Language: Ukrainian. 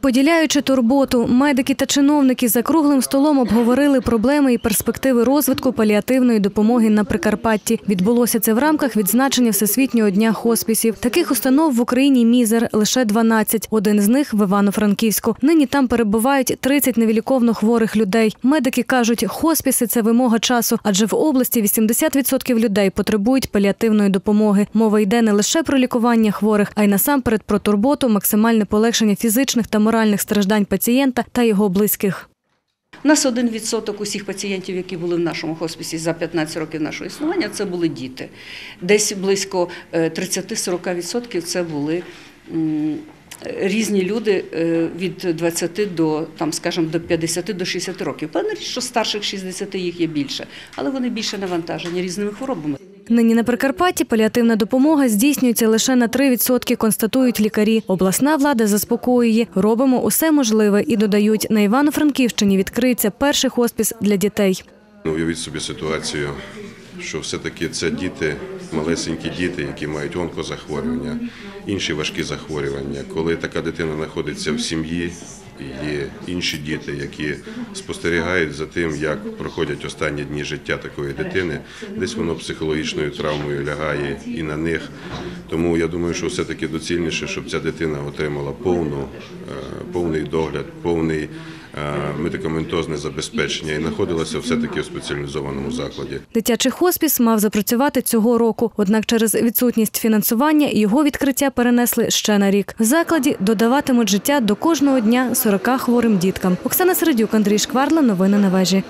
Поділяючи турботу, медики та чиновники за круглим столом обговорили проблеми і перспективи розвитку паліативної допомоги на Прикарпатті. Відбулося це в рамках відзначення Всесвітнього дня хоспісів. Таких установ в Україні мізер лише 12. Один з них в Івано-Франківську. Нині там перебувають 30 невіліковно хворих людей. Медики кажуть, хоспіси це вимога часу, адже в області 80% людей потребують паліативної допомоги. Мова йде не лише про лікування хворих, а й насамперед про турботу, максимальне полегшення фізичних та моральних страждань пацієнта та його близьких. У нас один відсоток усіх пацієнтів, які були в нашому хосписі за 15 років нашого існування, це були діти. Десь близько е, 30-40% це були різні люди е, від 20 до, там, скажімо, до 50 до 60 років. Певно, що старших 60 їх є більше, але вони більше навантажені різними хворобами. Нині на Прикарпатті паліативна допомога здійснюється лише на 3%, констатують лікарі. Обласна влада заспокоює. Робимо усе можливе і додають, на Івано-Франківщині відкриється перший хоспіс для дітей. Ну, Уявіть собі ситуацію, що все-таки це діти, малесенькі діти, які мають онкозахворювання, інші важкі захворювання. Коли така дитина знаходиться в сім'ї, є інші діти, які спостерігають за тим, як проходять останні дні життя такої дитини, десь воно психологічною травмою лягає і на них. Тому я думаю, що все-таки доцільніше, щоб ця дитина отримала повну, е, повний догляд, повний медикаментозне забезпечення і знаходилася все-таки в спеціалізованому закладі. Дитячий хоспіс мав запрацювати цього року, однак через відсутність фінансування його відкриття перенесли ще на рік. В закладі додаватимуть життя до кожного дня 40 хворим діткам. Оксана Середюк, Андрій Шкварла. Новини на вежі.